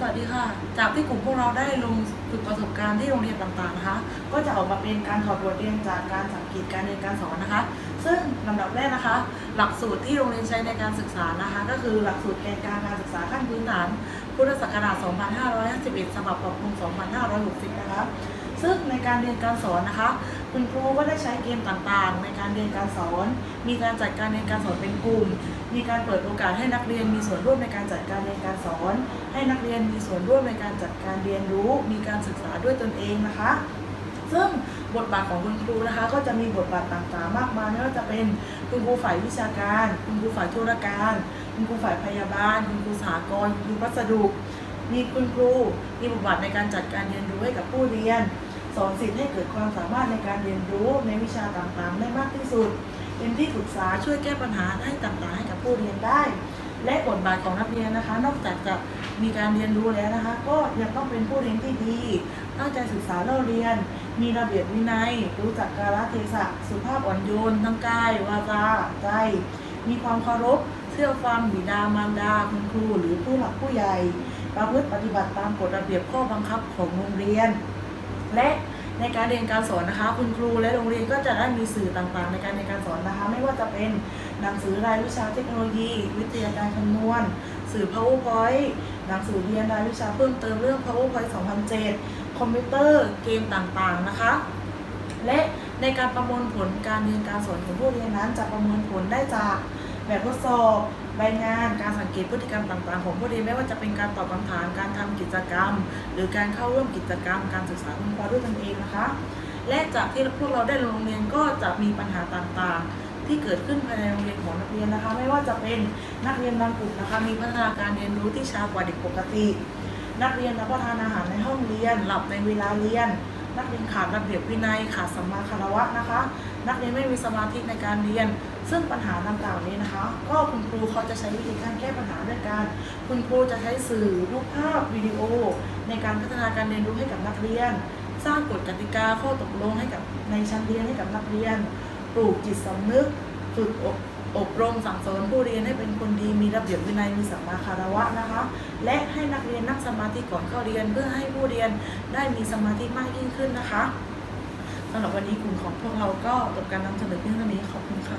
สวัสดีค่ะ จากที่กลุ่มพวกเราได้ลงฝึกประสบการณ์ที่โรงเรียนต่างๆนะคะ ก็จะออกมาเป็นการถอดบทเรียนจากการสังเกตการเรียนการสอนนะคะ ซึ่งลำดับแรกนะคะ หลักสูตรที่โรงเรียนใช้ในการศึกษานะคะ ก็คือหลักสูตรแกนกลางการศึกษาขั้นพื้นฐาน พุทธศักราช 2551ฉบับปรับปรุง 2560 นะคะ ซึ่งในการเรียนการสอนนะคะ คุณครูก็ได้ใช้เกมต่างๆ ในการเรียนการสอน มีการจัดการเรียนการสอนเป็นกลุ่ม มีการเปิดโอกาสให้นักเรียนมีส่วนร่วมในการจัดการเรียนการสอน ให้นักเรียนมีส่วนร่วมในการจัดการเรียนรู้ มีการศึกษาด้วยตนเองนะคะ ซึ่งบทบาทของคุณครูนะคะ ก็จะมีบทบาทต่างๆ มากมายไม่ว่าจะเป็นคุณครูฝ่ายวิชาการ คุณครูฝ่ายธุรการ คุณครูฝ่ายพยาบาล คุณครูสากลคุณครูพัสดุ มีคุณครูมีบทบาทในการจัดการเรียนรู้ให้กับผู้เรียน สอนสิทธิ์ให้เกิดความสามารถในการเรียนรู้ในวิชาต่างๆ ได้มากที่สุด เป็นที่ปรึกษาช่วยแก้ปัญหาให้ต่างๆ ให้กับผู้เรียนได้ และบทบาทของนักเรียนนะคะ นอกจากจะมีการเรียนรู้แล้วนะคะ ก็ยังต้องเป็นผู้เรียนที่ดีตั้งใจศึกษาเล่าเรียน มีระเบียบวินัย รู้จักกาลเทศะ สุภาพอ่อนโยนทั้งกายวาจาใจ มีความเคารพ เชื่อฟังบิดามารดาคุณครูหรือผู้หลักผู้ใหญ่ ประพฤติปฏิบัติตามกฎระเบียบข้อบังคับของโรงเรียน และในการเรียนการสอนนะคะ คุณครูและโรงเรียนก็จะได้มีสื่อต่างๆ ในการเรียนการสอนนะคะ ไม่ว่าจะเป็นหนังสือรายวิชาเทคโนโลยี วิทยาการคำนวณ สื่อ powerpoint หนังสือเรียนรายวิชาเพิ่มเติมเรื่อง powerpoint 2007 คอมพิวเตอร์เกมต่างๆนะคะ และในการประมวลผลการเรียนการสอนของผู้เรียนนั้น จะประเมินผลได้จาก แบบทดสอบใบงานการสังเกตพฤติกรรมต่างๆ ของผู้เรียนไม่ว่าจะเป็นการตอบคำถามการทำกิจกรรม หรือการเข้าร่วมกิจกรรม การศึกษาคุณครูด้วยตนเองนะคะ และจากที่พวกเราได้ลงโรงเรียนก็จะมีปัญหาต่างๆ ที่เกิดขึ้นภายในโรงเรียนของนักเรียนนะคะ ไม่ว่าจะเป็นนักเรียนบางกลุ่มนะคะมีพัฒนาการเรียนรู้ที่ช้ากว่าเด็กปกติ นักเรียนรับประทานอาหารในห้องเรียน หลับในเวลาเรียน นักเรียนขาดระเบียบวินัยขาดสัมมาคารวะนะคะ นักเรียนไม่มีสมาธิในการเรียน ซึ่งปัญหาดังกล่าวนี้นะคะ ก็คุณครูเขาจะใช้วิธีการแก้ปัญหาด้วยการ คุณครูจะใช้สื่อรูปภาพวิดีโอ ในการพัฒนาการเรียนรู้ให้กับนักเรียน สร้างกฎกติกาข้อตกลงให้กับในชั้นเรียนให้กับนักเรียน ปลูกจิตสำนึก ฝึกอบ อบรมสั่งสอนผู้เรียนให้เป็นคนดีมีระเบียบวินัยมีสัมมาคารวะนะคะ และให้นักเรียนนั่งสมาธิก่อนเข้าเรียนเพื่อให้ผู้เรียนได้มีสมาธิมากยิ่งขึ้นนะคะสำหรับวันนี้กลุ่มของพวกเราก็จบการนำเสนอเพียงเท่านี้ขอบคุณค่ะ